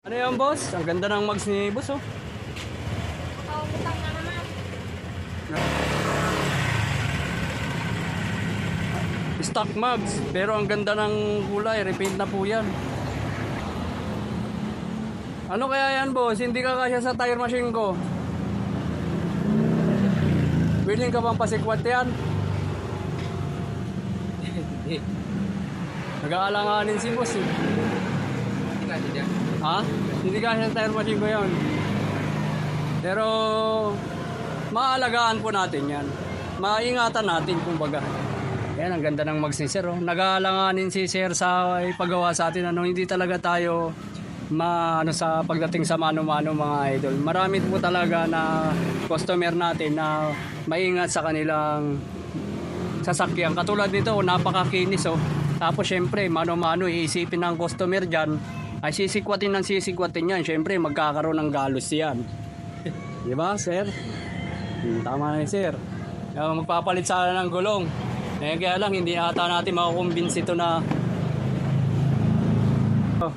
Ano yan, boss? Ang ganda ng mags ni boss, oh. Pautang na naman. Stock mags. Pero ang ganda ng kulay. Repaint na po yan. Ano kaya yan, boss? Hindi ka kasya sa tire machine ko. Willing ka bang pasikwat yan? Hindi. Nag-aalanganin si boss, eh. Hindi ka. Ha? Hindi kasya sa tire machine ko yan. Pero, maalagaan po natin yan. Maingatan natin, kumbaga. Yan, ang ganda ng mags ni Sir. Oh. Nag-aalanganin si Sir sa ipagawa sa atin. Ano, hindi talaga tayo ma ano sa pagdating sa mano-mano mga idol. Marami po talaga na customer natin na maingat sa kanilang sasakyan. Katulad nito, napakakinis oh. Tapos syempre, mano-mano iisipin ng customer diyan ay sisikwatin ng sisikwatin yan. Syempre, magkakaroon ng galos yan. Di ba, sir? Hmm, tama na yun, sir. Uh, magpapalit sana ng gulong. Eh, kaya lang, hindi ata natin makakumbins ito na... Oh.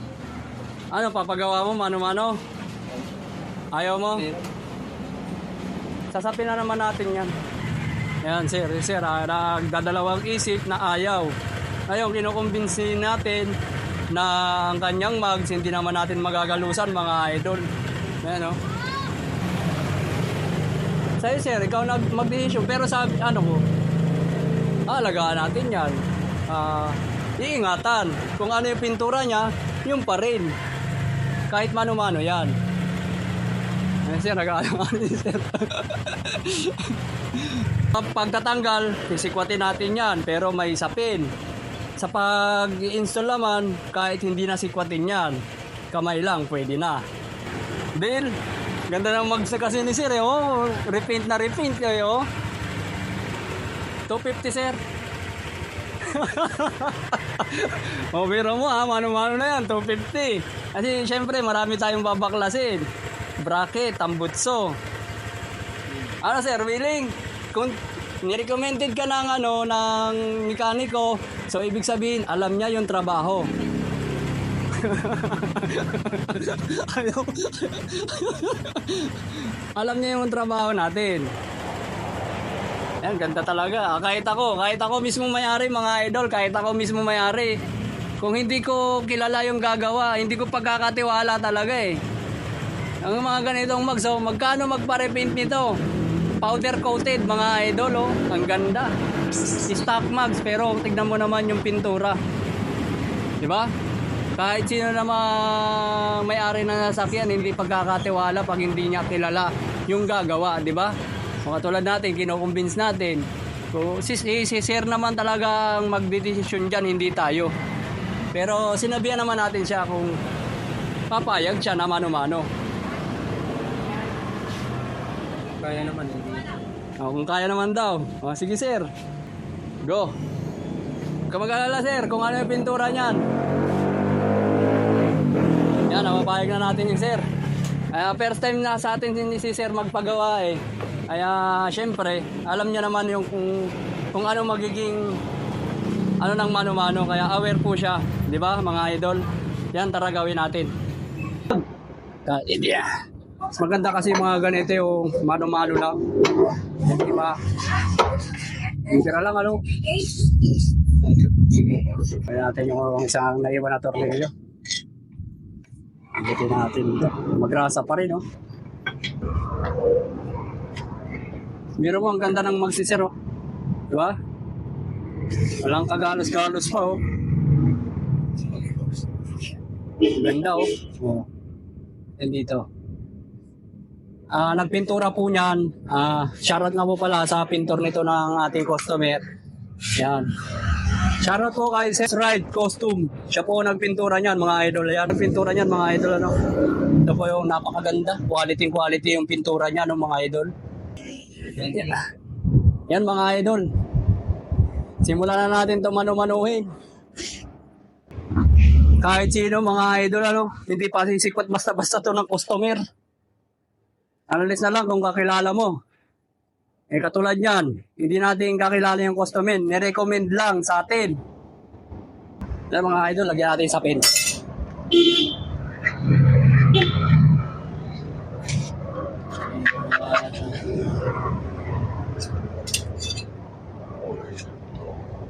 Ano, papagawa mo, mano-mano? Ayaw mo? Sasapin na naman natin yan. Yan, sir. Sir, ah, nagdadalawang isip na ayaw. Ngayon, kinukumbinsi natin na ang kanyang mags, hindi naman natin magagalusan, mga idol. Yan, oh. Sa'yo, sir, ikaw nag mag-decision. Pero sabi, ano ko, alagaan natin yan. Ah, iingatan. Kung ano yung pintura niya, yung pa rin. Kahit mano-mano yan. Ayan, sir, nag-aalangan ni sir. Pag- Pagtatanggal, sisikwatin natin yan, pero may sapin. Sa pag-install naman, kahit hindi na sikwatin yan, kamay lang, pwede na. Bill, ganda ng magsa kasi ni sir, eh, oh. Repaint na repaint kayo, oh. 250, sir. o, biro mo ha, mano-mano na yan, 250. Kasi syempre, marami tayong babaklasin. Bracket, tambutso. Ano sir, willing? Kung nirecommended ka ng ano, ng mekaniko, so ibig sabihin, alam niya yung trabaho. Alam niya yung trabaho natin. Yan, ganda talaga. Ah, Kahit ako, kahit ako mismo may-ari, mga idol, kahit ako mismo may-ari. Kung hindi ko kilala yung gagawa, hindi ko pagkakatiwala talaga eh. Ang mga ganitong mags, oh, magkano magpa-repaint nito? Powder coated, mga idol, oh. Ang ganda. Stock mags, pero tignan mo naman yung pintura. Di ba? Kahit sino naman may-ari ng sasakyan, hindi pagkakatiwala pag hindi niya kilala yung gagawa, di ba? Mga tulad natin, kinukumbins natin. So, si, si, si sir naman talaga ang magdidesisyon dyan, hindi tayo. Pero sinabihan naman natin siya kung papayag siya na mano-mano. Kaya naman hindi. O, kung kaya naman daw. O, sige sir. Go. Kamag-alala sir, kung ano yung pintura niyan. Yan, napapayag na natin yung sir. Kaya first time na sa atin si si sir magpagawa eh. Kaya syempre, alam niya naman yung kung, kung ano magiging ano ng mano-mano. Kaya aware po siya. Di ba mga idol? Yan, tara gawin natin. Idea. Mas maganda kasi mga ganito yung mano-mano lang. Di ba? Tira lang ano. Kaya natin yung isang naiwan na tornilyo. Buti natin ito. Magrasa pa rin, oh. Meron mo, ang ganda ng magsisir, oh. Di ba? Walang kagalos-galos pa, oh. Ganda, oh. Oh. Yan dito. Ah, nagpintura po niyan. Ah, shoutout nga po pala sa pintor nito ng ating customer. Yan. Shoutout po kay Seth Ride Costume. Siya po nagpintura niyan, mga idol. Yan pintura niyan, mga idol. Ano? Ito po yung napakaganda. Quality quality yung pintura niya, no, mga idol. Yan. Yan, mga idol. Simulan na natin ito mano-manuhin. Kahit sino, mga idol, ano, hindi pa sisikwat basta-basta to ng customer. Analyst na lang kung kakilala mo. Eh katulad yan, hindi natin kakilala yung customer, nirecommend lang sa atin. Yan mga idol, lagyan natin sa pin.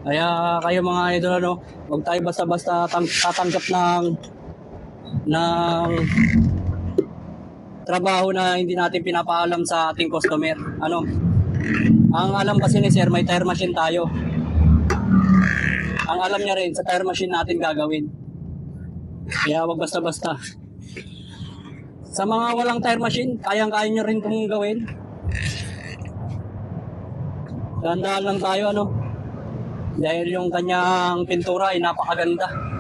Kaya kayo mga idol ano, huwag tayo basta-basta tang- tatanggap ng ng trabaho na hindi natin pinapaalam sa ating customer. Ano? Ang alam kasi ni sir, may tire machine tayo. Ang alam niya rin, sa tire machine natin gagawin. Kaya wag basta-basta. Sa mga walang tire machine, kayang-kaya nyo rin itong gawin. Dahan-dahan lang tayo, ano? Dahil yung kanyang pintura ay napakaganda.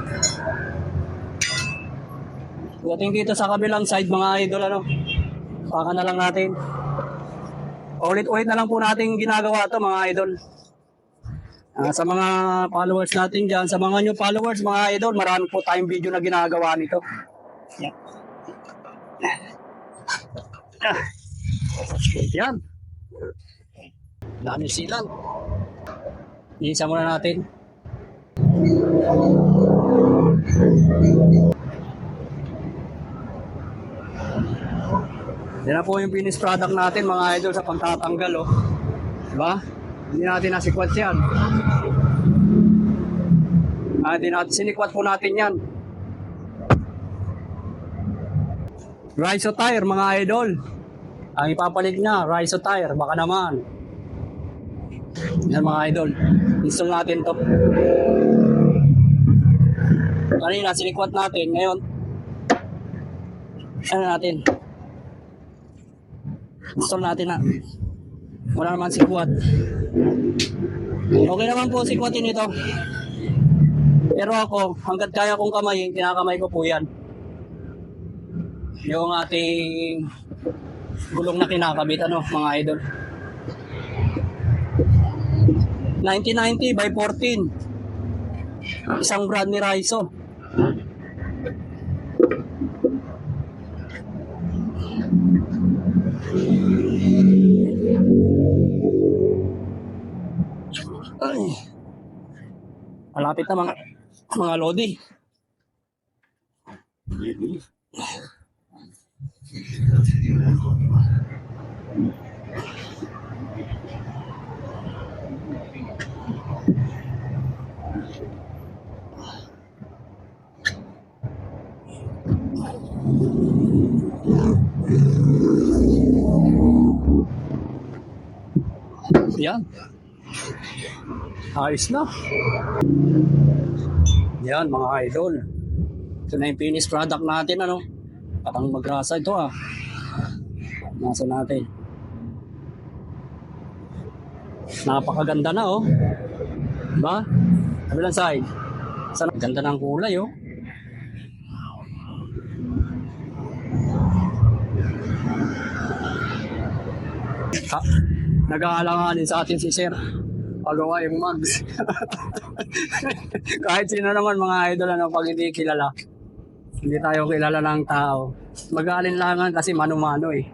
Dating dito sa kabilang side, mga idol, ano? Baka na lang natin. Ulit-ulit na lang po natin ginagawa to mga idol. Ah, sa mga followers natin dyan, sa mga new followers, mga idol, marami po tayong video na ginagawa nito. Yan. Yan. Dami silang. Iisa muna natin. Yan na po yung finished product natin mga idol sa pagtatanggal oh. Diba? Hindi natin nasikwat yan. Ah, hindi natin sinikwat po natin yan. Riso tire mga idol. Ang ipapalit niya, Riso tire, baka naman. Yan mga idol. Install natin to. Kanina sinikwat natin, ngayon ano natin? Install natin na. Wala naman sikwat. Okay naman po sikwatin ito. Pero ako, hanggat kaya kong kamayin, kinakamay ko po yan. Yung ating gulong na kinakabit, ano, mga idol. 1990 by 14. Isang brand ni Raiso. Ay. Malapit na mga mga lodi. Yan. Ayos na. Yan mga idol. Ito na yung finished product natin ano. Parang magrasa ito ah. Nasa natin. Napakaganda na oh. Diba? Kabilang side. Sana ganda ng kulay oh. Ha, nag-aalanganin sa atin si Sir. Pagawa yung mugs. Kahit sino naman mga idol ano, pag hindi kilala. Hindi tayo kilala ng tao. Mag-aalinlangan kasi mano-mano eh.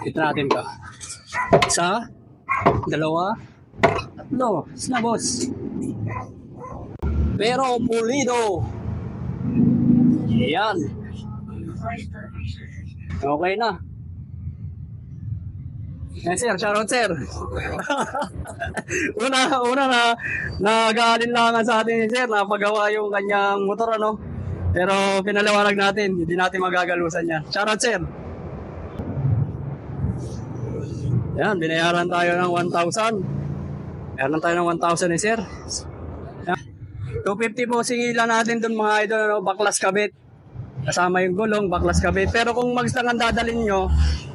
Ito natin to. Isa, dalawa, tatlo. Isa boss. Pero pulido. Yan. Okay na. Eh sir, shoutout sir. una, una na nag-aalinlangan sa atin ni sir na pagawa yung kanyang motor ano. Pero pinaliwanag natin, hindi natin magagalusan yan. Shoutout sir. Yan, binayaran tayo ng 1,000. Meron tayo ng 1,000 ni sir. Yan. 250 po singilan natin dun mga idol, ano, baklas kabit. Kasama yung gulong, baklas kabit. Pero kung magsang ang dadalhin nyo,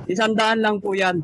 isang daan lang po yan.